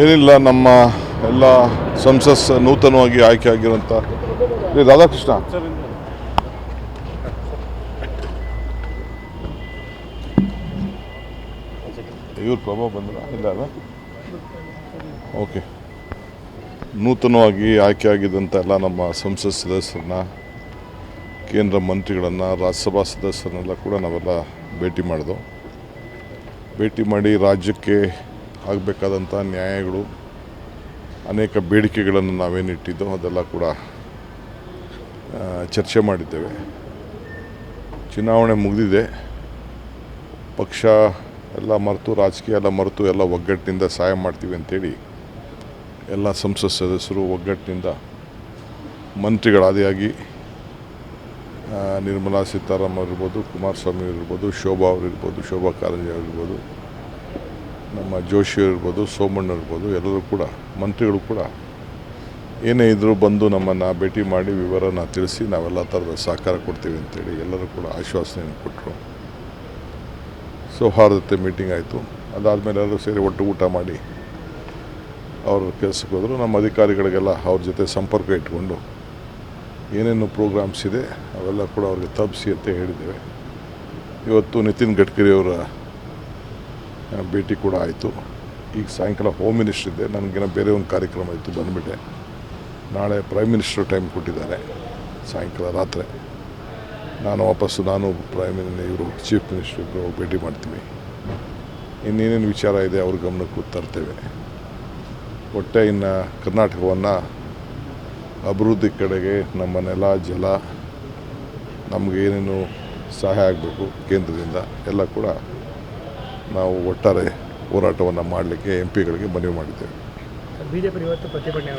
ಏನಿಲ್ಲ, ನಮ್ಮ ಎಲ್ಲ ಸಂಸತ್ ನೂತನವಾಗಿ ಆಯ್ಕೆ ಆಗಿರೋಂಥ ರೀ ರಾಧಾಕೃಷ್ಣ. ಇವ್ರ ಪ್ರಭಾವ ಬಂದ್ರ? ಇಲ್ಲ ಅಲ್ಲ? ಓಕೆ ನೂತನವಾಗಿ ಆಯ್ಕೆ ಆಗಿದ್ದಂಥ ಎಲ್ಲ ನಮ್ಮ ಸಂಸತ್ ಸದಸ್ಯರನ್ನ, ಕೇಂದ್ರ ಮಂತ್ರಿಗಳನ್ನು, ರಾಜ್ಯಸಭಾ ಸದಸ್ಯರನ್ನೆಲ್ಲ ಕೂಡ ನಾವೆಲ್ಲ ಭೇಟಿ ಮಾಡಿದೆವು ಭೇಟಿ ಮಾಡಿ ರಾಜ್ಯಕ್ಕೆ ಆಗಬೇಕಾದಂಥ ನ್ಯಾಯಗಳು, ಅನೇಕ ಬೇಡಿಕೆಗಳನ್ನು ನಾವೇನು ಇಟ್ಟಿದ್ದೋ ಅದೆಲ್ಲ ಕೂಡ ಚರ್ಚೆ ಮಾಡಿದ್ದೇವೆ. ಚುನಾವಣೆ ಮುಗಿದಿದೆ. ಪಕ್ಷ ಎಲ್ಲ ಮರೆತು, ರಾಜಕೀಯ ಎಲ್ಲ ಮರೆತು, ಎಲ್ಲ ಒಗ್ಗಟ್ಟಿನಿಂದ ಸಹಾಯ ಮಾಡ್ತೀವಿ ಅಂತೇಳಿ ಎಲ್ಲ ಸಂಸತ್ ಸದಸ್ಯರು ಒಗ್ಗಟ್ಟಿನಿಂದ ಮಂತ್ರಿಗಳಾದಿಯಾಗಿ ನಿರ್ಮಲಾ ಸೀತಾರಾಮ್ ಇರ್ಬೋದು, ಕುಮಾರಸ್ವಾಮಿ ಇರ್ಬೋದು, ಶೋಭಾ ಅವರಿರ್ಬೋದು ಶೋಭಾ ಕಾರಂಜಿ ಅವರು ಇರ್ಬೋದು ನಮ್ಮ ಜೋಶಿ ಇರ್ಬೋದು ಸೋಮಣ್ಣ ಇರ್ಬೋದು ಎಲ್ಲರೂ ಕೂಡ ಮಂತ್ರಿಗಳು ಕೂಡ ಏನೇ ಇದ್ದರೂ ಬಂದು ನಮ್ಮನ್ನು ಭೇಟಿ ಮಾಡಿ ವಿವರನ ತಿಳಿಸಿ ನಾವೆಲ್ಲ ಥರದ ಸಹಕಾರ ಕೊಡ್ತೀವಿ ಅಂತೇಳಿ ಎಲ್ಲರೂ ಕೂಡ ಆಶ್ವಾಸನೆಯನ್ನು ಕೊಟ್ಟರು. ಸೌಹಾರ್ದತೆ ಮೀಟಿಂಗ್ ಆಯಿತು. ಅದಾದಮೇಲೆ ಎಲ್ಲರೂ ಸೇರಿ ಒಟ್ಟು ಊಟ ಮಾಡಿ ಅವ್ರ ಕೆಲಸಕ್ಕೆ ಹೋದರು. ನಮ್ಮ ಅಧಿಕಾರಿಗಳಿಗೆಲ್ಲ ಅವ್ರ ಜೊತೆ ಸಂಪರ್ಕ ಇಟ್ಕೊಂಡು ಏನೇನು ಪ್ರೋಗ್ರಾಮ್ಸ್ ಇದೆ ಅವೆಲ್ಲ ಕೂಡ ಅವ್ರಿಗೆ ತಪ್ಪಿಸಿ ಅಂತ ಹೇಳಿದ್ದೇವೆ. ಇವತ್ತು ನಿತಿನ್ ಗಡ್ಕರಿ ಅವರ ಆ, ಭೇಟಿ ಕೂಡ ಆಯಿತು. ಈಗ ಸಾಯಂಕಾಲ ಹೋಮ್ ಮಿನಿಸ್ಟರ್ ಇದೆ. ನನಗೇನೋ ಬೇರೆ ಒಂದು ಕಾರ್ಯಕ್ರಮ ಇತ್ತು, ಬಂದುಬಿಟ್ಟೆ. ನಾಳೆ ಪ್ರೈಮ್ ಮಿನಿಸ್ಟರ್ ಟೈಮ್ ಕೊಟ್ಟಿದ್ದಾರೆ, ಸಾಯಂಕಾಲ ರಾತ್ರಿ. ನಾನು ವಾಪಸ್ಸು, ನಾನು ಪ್ರೈಮ್ ಇವರು ಚೀಫ್ ಮಿನಿಸ್ಟರ್ ಇಬ್ಬರು ಭೇಟಿ ಮಾಡ್ತೀವಿ. ಇನ್ನೇನೇನು ವಿಚಾರ ಇದೆ ಅವ್ರ ಗಮನಕ್ಕೂ ತರ್ತೇವೆ. ಒಟ್ಟೆ ಇನ್ನು ಕರ್ನಾಟಕವನ್ನು ಅಭಿವೃದ್ಧಿ ಕಡೆಗೆ ನಮ್ಮ ನೆಲ, ಜಲ, ನಮಗೆ ಏನೇನು ಸಹಾಯ ಆಗಬೇಕು ಕೇಂದ್ರದಿಂದ ಎಲ್ಲ ಕೂಡ ನಾವು ಒಟ್ಟಾರೆ ಹೋರಾಟವನ್ನು ಮಾಡಲಿಕ್ಕೆ ಎಂ ಪಿಗಳಿಗೆ ಮನವಿ ಮಾಡಿದ್ದೇವೆ. ಬಿಜೆಪಿ ಇವತ್ತು ಪ್ರತಿಭಟನೆ